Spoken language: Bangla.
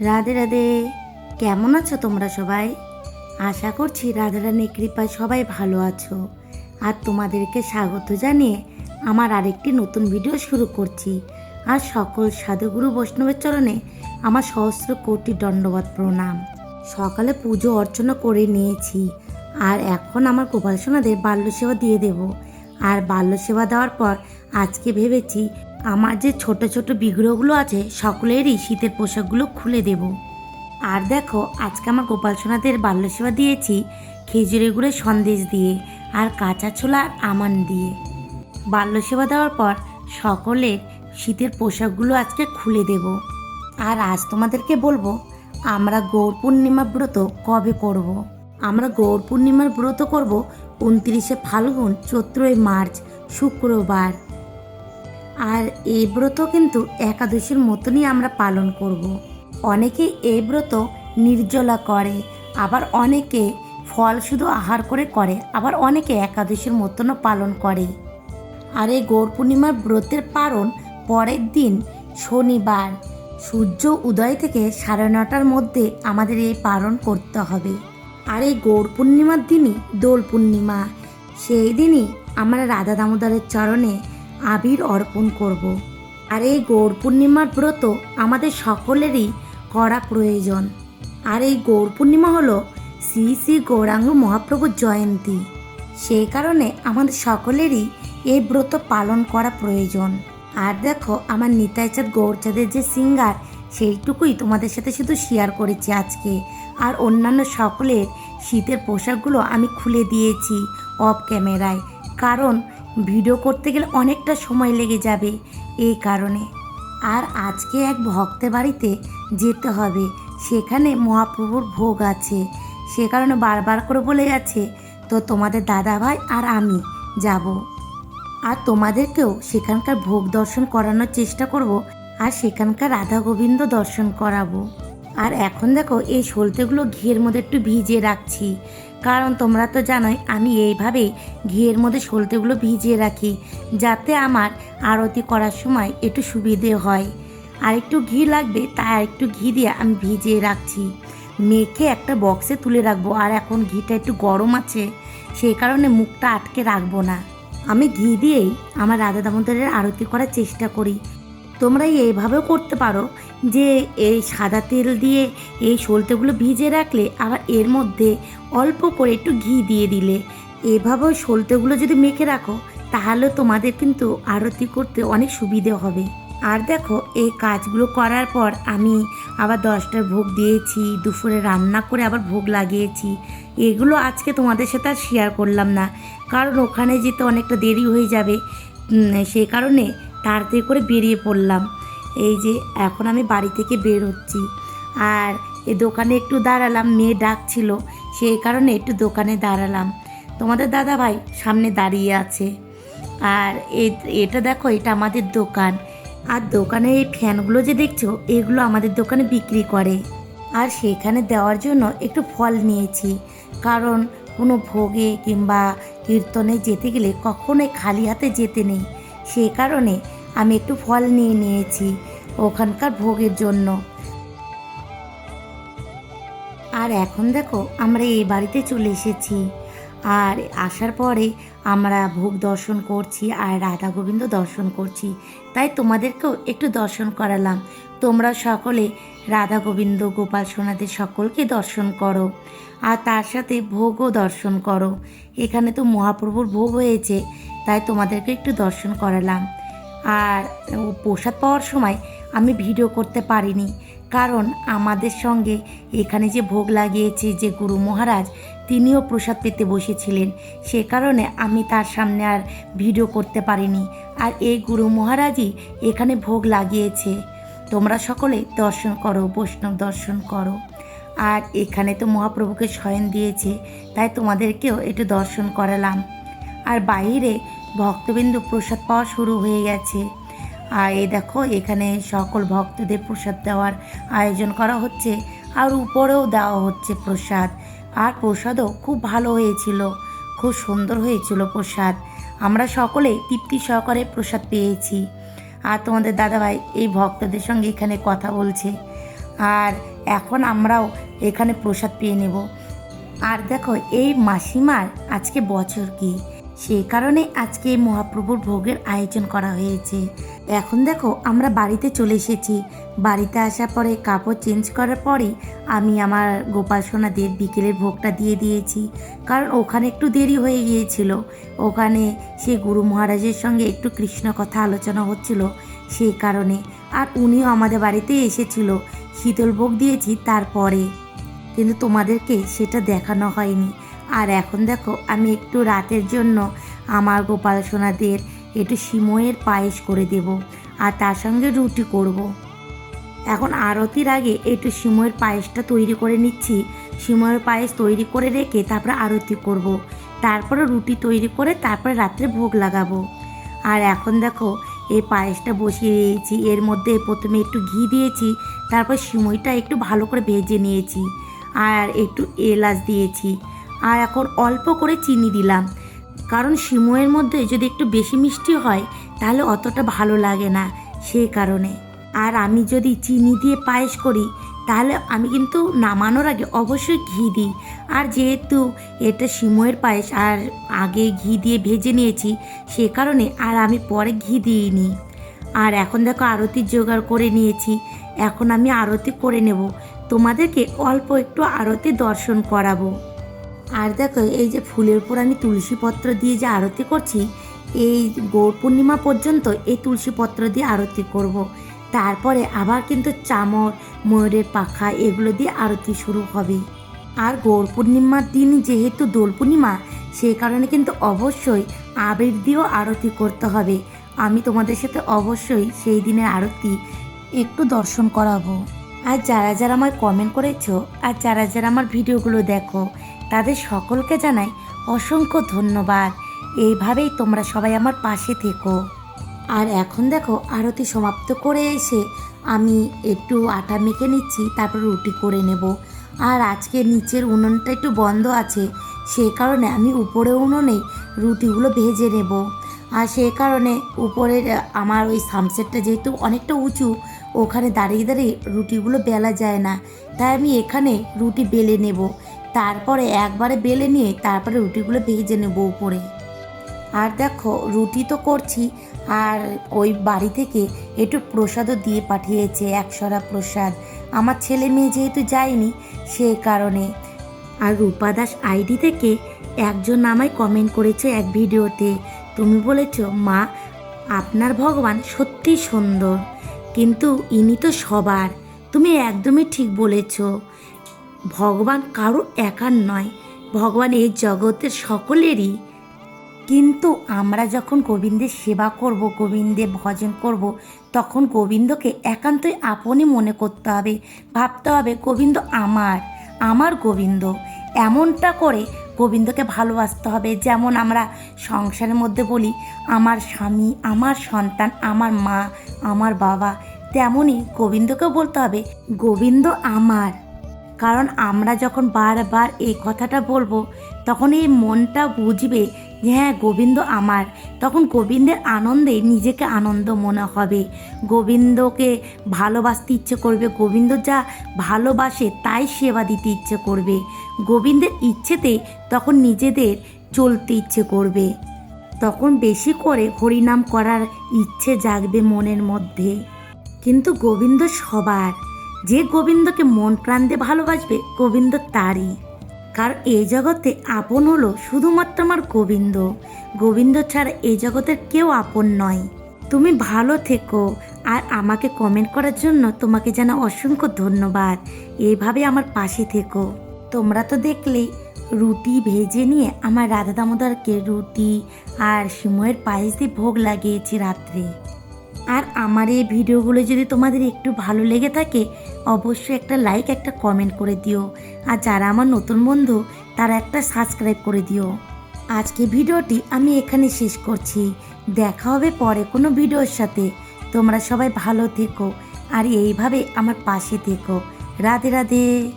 রাধে রাধে। কেমন আছো তোমরা সবাই? আশা করছি রাধা রানীর কৃপায় সবাই ভালো আছো। আর তোমাদেরকে স্বাগত জানিয়ে আমার আরেকটি নতুন ভিডিও শুরু করছি। আর সকল সাধুগুরু বৈষ্ণবের চরণে আমার সহস্র কোটি দণ্ডবাদ প্রণাম। সকালে পুজো অর্চনা করে নিয়েছি। আর এখন আমার গোপাল সোনাদের বাল্য সেবা দিয়ে দেব। আর বাল্য সেবা দেওয়ার পর আজকে ভেবেছি আমার যে ছোট ছোট বিগ্রহগুলো আছে, সকলেরই শীতের পোশাকগুলো খুলে দেব। আর দেখো, আজকে আমার গোপাল সোনাদের বাল্য সেবা দিয়েছি, খেজুরের গুড়ের সন্দেশ দিয়ে আর কাঁচা ছোলা আর আমান দিয়ে। বাল্য সেবা দেওয়ার পর সকলের শীতের পোশাকগুলো আজকে খুলে দেব। আর আজ তোমাদেরকে বলব, আমরা গৌর পূর্ণিমা ব্রত কবে করব। আমরা গৌর পূর্ণিমার ব্রত করব উনত্রিশে ফাল্গুন চৈত্রই মার্চ, শুক্রবার। আর এই ব্রত কিন্তু একাদশীর মতনই আমরা পালন করব। অনেকে এই ব্রত নির্জলা করে, আবার অনেকে ফল শুধু আহার করে করে, আবার অনেকে একাদশীর মতনও পালন করে আর এই গৌর পূর্ণিমার ব্রতের পালন পরের দিন শনিবার, সূর্য উদয় থেকে সাড়ে নটার মধ্যে আমাদের এই পালন করতে হবে আর এই গৌর পূর্ণিমার দিনই দোল পূর্ণিমা, সেই দিনই আমরা রাধা দামোদরের চরণে আবির অর্পণ করব। আর এই গৌর পূর্ণিমার ব্রত আমাদের সকলেরই করা প্রয়োজন। আর এই গৌর পূর্ণিমা হলো শ্রী শ্রী গৌরাঙ্গ মহাপ্রভুর জয়ন্তী। সেই কারণে আমাদের সকলেরই এই ব্রত পালন করা প্রয়োজন। আর দেখো, আমার নিতাইচাঁদ গৌরচাঁদের যে সিঙ্গার, সেইটুকুই তোমাদের সাথে শুধু শেয়ার করেছি আজকে। আর অন্যান্য সকলের শীতের পোশাকগুলো আমি খুলে দিয়েছি অফ ক্যামেরায় কারণ ভিডিও করতে গেলে অনেকটা সময় লেগে যাবে এই কারণে। আর আজকে এক ভক্তের বাড়িতে যেতে হবে। সেখানে মহাপ্রভুর ভোগ আছে। সে কারণে বারবার করে বলে যাচ্ছে, তো তোমাদের দাদা ভাই আর আমি যাব। আর তোমাদেরকেও সেখানকার ভোগ দর্শন করানোর চেষ্টা করব, আর সেখানকার রাধা গোবিন্দ দর্শন করাবো। আর এখন দেখো, এই সলতেগুলো ঘিয়ের মধ্যে একটু ভিজিয়ে রাখছি। কারণ তোমরা তো জানোই, আমি এইভাবে ঘিয়ের মধ্যে সলতেগুলো ভিজিয়ে রাখি, যাতে আমার আরতি করার সময় একটু সুবিধে হয়। আর একটু ঘি লাগবে, তাই আর একটু ঘি দিয়ে আমি ভিজিয়ে রাখছি। মেখে একটা বক্সে তুলে রাখব, আর এখন ঘিটা একটু গরম আছে, সেই কারণে মুখটা আটকে রাখব না। আমি ঘি দিয়েই আমার রাধা দামোদরের আরতি করার চেষ্টা করি। তোমরা এইভাবেও করতে পারো যে এই সাদা তেল দিয়ে এই সলতেগুলো ভিজে রাখলে আবার এর মধ্যে অল্প করে একটু ঘি দিয়ে দিলে। এভাবেও সলতেগুলো যদি মেখে রাখো, তাহলে তোমাদের কিন্তু আরতি করতে অনেক সুবিধে হবে। আর দেখো, এই কাজগুলো করার পর আমি আবার দশটার ভোগ দিয়েছি, দুপুরে রান্না করে আবার ভোগ লাগিয়েছি। এগুলো আজকে তোমাদের সাথে আর শেয়ার করলাম না। কারণ ওখানে যেতে অনেকটা দেরি হয়ে যাবে। সেই কারণে তাড়াতাড়ি করে বেরিয়ে পড়লাম। এই যে, এখন আমি বাড়ি থেকে বের হচ্ছি। আর এ দোকানে একটু দাঁড়ালাম, মেয়ে ডাকছিল। সেই কারণে একটু দোকানে দাঁড়ালাম। তোমাদের দাদা ভাই সামনে দাঁড়িয়ে আছে। আর এটা দেখো, এটা আমাদের দোকান। আর দোকানে এই ফ্যানগুলো যে দেখছ, এগুলো আমাদের দোকানে বিক্রি করে। আর সেখানে দেওয়ার জন্য একটু ফল নিয়েছি। কারণ কোনো ভোগে কিংবা কীর্তনে যেতে গেলে কখনোই খালি হাতে যেতে নেই। সে কারণে আমি একটু ফল নিয়ে নিয়েছি ওখানকার ভোগের জন্য। আর এখন দেখো, আমরা এই বাড়িতে চলে এসেছি। আর আসার পরে আমরা ভোগ দর্শন করছি আর রাধা গোবিন্দ দর্শন করছি। তাই তোমাদেরকেও একটু দর্শন করালাম। তোমরা সকলে রাধা গোবিন্দ, গোপাল সোনাদের সকলকে দর্শন করো। আর তার সাথে ভোগও দর্শন করো। এখানে তো মহাপ্রভুর ভোগ হয়েছে, তাই তোমাদেরকে একটু দর্শন করালাম। আর ও প্রসাদ পাওয়ার সময় আমি ভিডিও করতে পারিনি। কারণ আমাদের সঙ্গে এখানে যে ভোগ লাগিয়েছে যে গুরু মহারাজ, তিনিও প্রসাদ পেতে বসেছিলেন। সে কারণে আমি তার সামনে আর ভিডিও করতে পারিনি। আর এই গুরু মহারাজই এখানে ভোগ লাগিয়েছে। তোমরা সকলে দর্শন করো, বৈষ্ণব দর্শন করো। আর এখানে তো মহাপ্রভুকে শয়ন দিয়েছে, তাই তোমাদেরকেও একটু দর্শন করালাম। আর বাইরে ভক্তবিন্দু প্রসাদ পাওয়া শুরু হয়ে গেছে। আর এই দেখো, এখানে সকল ভক্তদের প্রসাদ দেওয়ার আয়োজন করা হচ্ছে আর উপরেও দেওয়া হচ্ছে প্রসাদ। আর প্রসাদও খুব ভালো হয়েছিল, খুব সুন্দর হয়েছিল প্রসাদ। আমরা সকলে তৃপ্তি সহকারে প্রসাদ পেয়েছি। আর তোমাদের দাদাভাই এই ভক্তদের সঙ্গে এখানে কথা বলছে। আর এখন আমরাও এখানে প্রসাদ পেয়ে নেব। আর দেখো, এই মাসিমার আজকে বছর কি? সেই কারণে আজকে মহাপ্রভুর ভোগের আয়োজন করা হয়েছে। এখন দেখো, আমরা বাড়িতে চলে এসেছি। বাড়িতে আসার পরে কাপড় চেঞ্জ করার পরে আমি আমার গোপাল সোনাদের বিকেলের ভোগটা দিয়ে দিয়েছি। কারণ ওখানে একটু দেরি হয়ে গিয়েছিল। ওখানে সে গুরু মহারাজের সঙ্গে একটু কৃষ্ণ কথা আলোচনা হচ্ছিল সেই কারণে। আর উনিও আমাদের বাড়িতে এসেছিল। শীতল ভোগ দিয়েছি তারপরে। কিন্তু তোমাদেরকে সেটা দেখানো হয়নি। আর এখন দেখো, আমি একটু রাতের জন্য আমার গোপাল সোনাদের একটু সিময়ের পায়েস করে দেব আর তার সঙ্গে রুটি করব। এখন আরতির আগে একটু সিময়ের পায়েসটা তৈরি করে নিচ্ছি। সিময়ের পায়েস তৈরি করে রেখে তারপরে আরতি করব। তারপরে রুটি তৈরি করে তারপরে রাত্রে ভোগ লাগাবো। আর এখন দেখো, এই পায়েসটা বসিয়ে দিয়েছি। এর মধ্যে প্রথমে একটু ঘি দিয়েছি, তারপর সিমইটা একটু ভালো করে ভেজে নিয়েছি। আর একটু এলাচ দিয়েছি। আর এখন অল্প করে চিনি দিলাম। কারণ সিমইয়ের মধ্যে যদি একটু বেশি মিষ্টি হয়, তাহলে অতটা ভালো লাগে না সেই কারণে। আর আমি যদি চিনি দিয়ে পায়েস করি, তাহলে আমি কিন্তু নামানোর আগে অবশ্যই ঘি দিই। আর যেহেতু এটা সিমইয়ের পায়েস আর আগে ঘি দিয়ে ভেজে নিয়েছি, সে কারণে আর আমি পরে ঘি দিইনি। আর এখন দেখো আরতি জোগাড় করে নিয়েছি। এখন আমি আরতি করে নেব। তোমাদেরকে অল্প একটু আরতি দর্শন করাবো। আর দেখো, এই যে ফুলের উপর আমি তুলসী পত্র দিয়ে যে আরতি করছি, এই গৌর পূর্ণিমা পর্যন্ত এই তুলসী পত্র দিয়ে আরতি করব। তারপরে আবার কিন্তু চামর, ময়ূরের পাখা, এগুলো দিয়ে আরতি শুরু হবে। আর গৌর পূর্ণিমার দিন যেহেতু দোল পূর্ণিমা, সেই কারণে কিন্তু অবশ্যই আবির দিয়েও আরতি করতে হবে। আমি তোমাদের সাথে অবশ্যই সেই দিনের আরতি একটু দর্শন করাবো। আর যারা যারা আমার কমেন্ট করেছ আর যারা যারা আমার ভিডিওগুলো দেখো, তাদের সকলকে জানাই অসংখ্য ধন্যবাদ। এইভাবেই তোমরা সবাই আমার পাশে থেকো। আর এখন দেখো, আরতি সমাপ্ত করে এসে আমি একটু আটা মেখে নিচ্ছি, তারপর রুটি করে নেব। আর আজকে নিচের উনুনটা একটু বন্ধ আছে সেই কারণে আমি উপরে উনুনেই রুটিগুলো ভেজে নেব। আর সেই কারণে উপরের আমার ওই সামসেটটা যেহেতু অনেকটা উঁচু ওখানে দাঁড়িয়ে দাঁড়িয়ে রুটিগুলো বেলা যায় না। তাই আমি এখানে রুটি বেলে নেব। তারপরে একবারে বেলে নিয়ে তারপরে রুটিগুলো ভেজে নেব উপরে। আর দেখো, রুটি তো করছি, আর ওই বাড়ি থেকে একটু প্রসাদও দিয়ে পাঠিয়েছে একশরা প্রসাদ। আমার ছেলে মেয়ে যেহেতু যায়নি, সে কারণে। আর রূপা দাস আইডি থেকে একজন আমায় কমেন্ট করেছে এক ভিডিওতে। তুমি বলেছ, মা, আপনার ভগবান সত্যি সুন্দর। কিন্তু ইনি তো সবার। তুমি একদমই ঠিক বলেছ। ভগবান কারও একার নয়, ভগবান এই জগতের সকলেরই। কিন্তু আমরা যখন গোবিন্দের সেবা করব গোবিন্দের ভজন করব, তখন গোবিন্দকে একান্তই আপনই মনে করতে হবে, ভাবতে হবে গোবিন্দ আমার আমার গোবিন্দ। এমনটা করে গোবিন্দকে ভালোবাসতে হবে। যেমন আমরা সংসারের মধ্যে বলি, আমার স্বামী, আমার সন্তান, আমার মা, আমার বাবা তেমনই গোবিন্দকেও বলতে হবে, গোবিন্দ আমার। কারণ আমরা যখন বারবার এই কথাটা বলব, তখন এই মনটা বুঝবে যে হ্যাঁ গোবিন্দ আমার। তখন গোবিন্দের আনন্দে নিজেকে আনন্দ মনে হবে। গোবিন্দকে ভালোবাসতে ইচ্ছে করবে, গোবিন্দ যা ভালোবাসে তাই সেবা দিতে ইচ্ছে করবে। গোবিন্দের ইচ্ছেতে তখন নিজেদের চলতে ইচ্ছে করবে। তখন বেশি করে হরিনাম করার ইচ্ছে জাগবে মনের মধ্যে। কিন্তু গোবিন্দ সবার। যে গোবিন্দকে মন প্রাণ দিয়ে ভালোবাসবে, গোবিন্দ তারই। কারণ এই জগতে আপন হলো শুধুমাত্র আমার গোবিন্দ। গোবিন্দ ছাড়া এই জগতের কেউ আপন নয়। তুমি ভালো থেকো, আর আমাকে কমেন্ট করার জন্য তোমাকে জানা অসংখ্য ধন্যবাদ। এইভাবে আমার পাশে থেকো। তোমরা তো দেখলেই রুটি ভেজে নিয়ে আমার রাধা দামোদরকে রুটি আর সিময়ের পায়েস দিয়ে ভোগ লাগিয়েছি রাত্রে। আর আমার এই ভিডিওগুলো যদি তোমাদের একটু ভালো লেগে থাকে, অবশ্যই একটা লাইক একটা কমেন্ট করে দিও। আর যারা আমার নতুন বন্ধু, তারা একটা সাবস্ক্রাইব করে দিও। আজকে ভিডিওটি আমি এখানে শেষ করছি। দেখা হবে পরে কোনো ভিডিওর সাথে। তোমরা সবাই ভালো থেকো। আর এইভাবে আমার পাশে থেকো। রাধে রাধে।